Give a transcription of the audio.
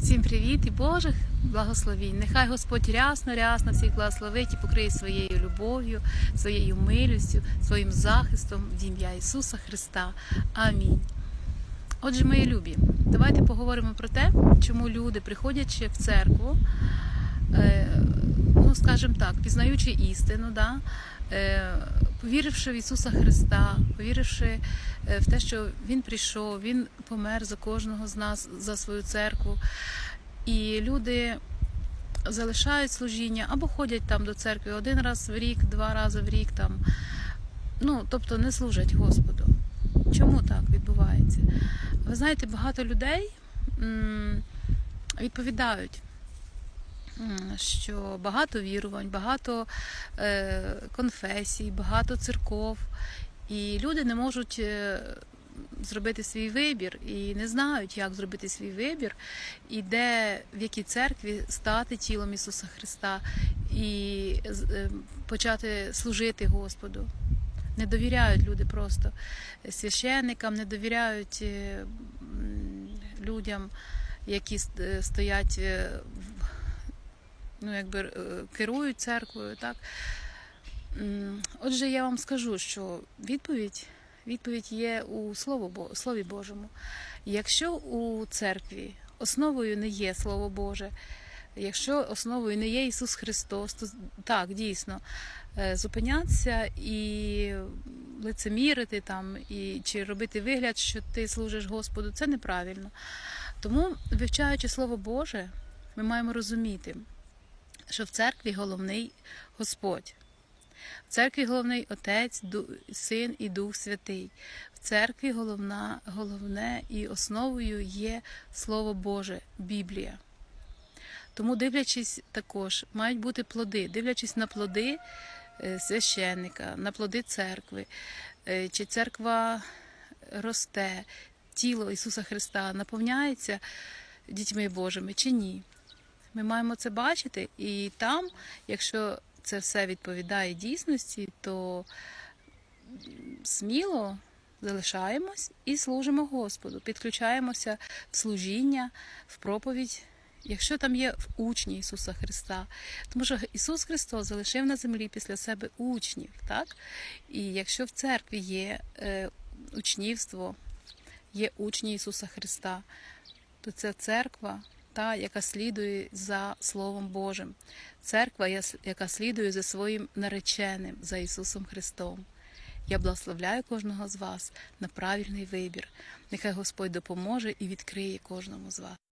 Всім привіт і Божих благословінь. Нехай Господь рясно, рясно всіх благословить і покриє своєю любов'ю, своєю милістю, своїм захистом в ім'я Ісуса Христа. Амінь. Отже, мої любі, давайте поговоримо про те, чому люди, приходячи в церкву, е, ну скажімо так, пізнаючи істину, да, е, повіривши в Ісуса Христа, повіривши е, в те, що Він прийшов, Він помер за кожного з нас за свою церкву. І люди залишають служіння або ходять там до церкви один раз в рік, два рази в рік там. Ну, тобто не служать Господу. Чому так відбувається? Ви знаєте, багато людей відповідають, що багато вірувань, багато е, конфесій, багато церков, і люди не можуть е, зробити свій вибір і не знають, як зробити свій вибір, і де в якій церкві стати тілом Ісуса Христа і е, почати служити Господу. Не довіряють люди просто священникам, не довіряють людям, які стоять, ну, якби е, керують церквою. Так? Отже, я вам скажу, що відповідь, відповідь є у Слові Божому. Якщо у церкві основою не є Слово Боже, якщо основою не є Ісус Христос, то так, дійсно, е, зупинятися і лицемірити там, і, чи робити вигляд, що ти служиш Господу, це неправильно. Тому, вивчаючи Слово Боже, ми маємо розуміти, що в церкві головний Господь. В церкві головний Отець, Син і Дух Святий. В церкві головна, головне і основою є Слово Боже, Біблія. Тому, дивлячись також, мають бути плоди, дивлячись на плоди е, священника, на плоди церкви, е, чи церква росте, тіло Ісуса Христа наповняється дітьми Божими чи ні. Ми маємо це бачити, і там, якщо це все відповідає дійсності, то сміло залишаємось і служимо Господу, підключаємося в служіння, в проповідь, якщо там є учні Ісуса Христа. Тому що Ісус Христос залишив на землі після себе учнів, так? І якщо в церкві є е, учнівство, є учні Ісуса Христа, то це церква, та, яка слідує за Словом Божим, церква, яка слідує за своїм нареченим, за Ісусом Христом. Я благословляю кожного з вас на правильний вибір. Нехай Господь допоможе і відкриє кожному з вас.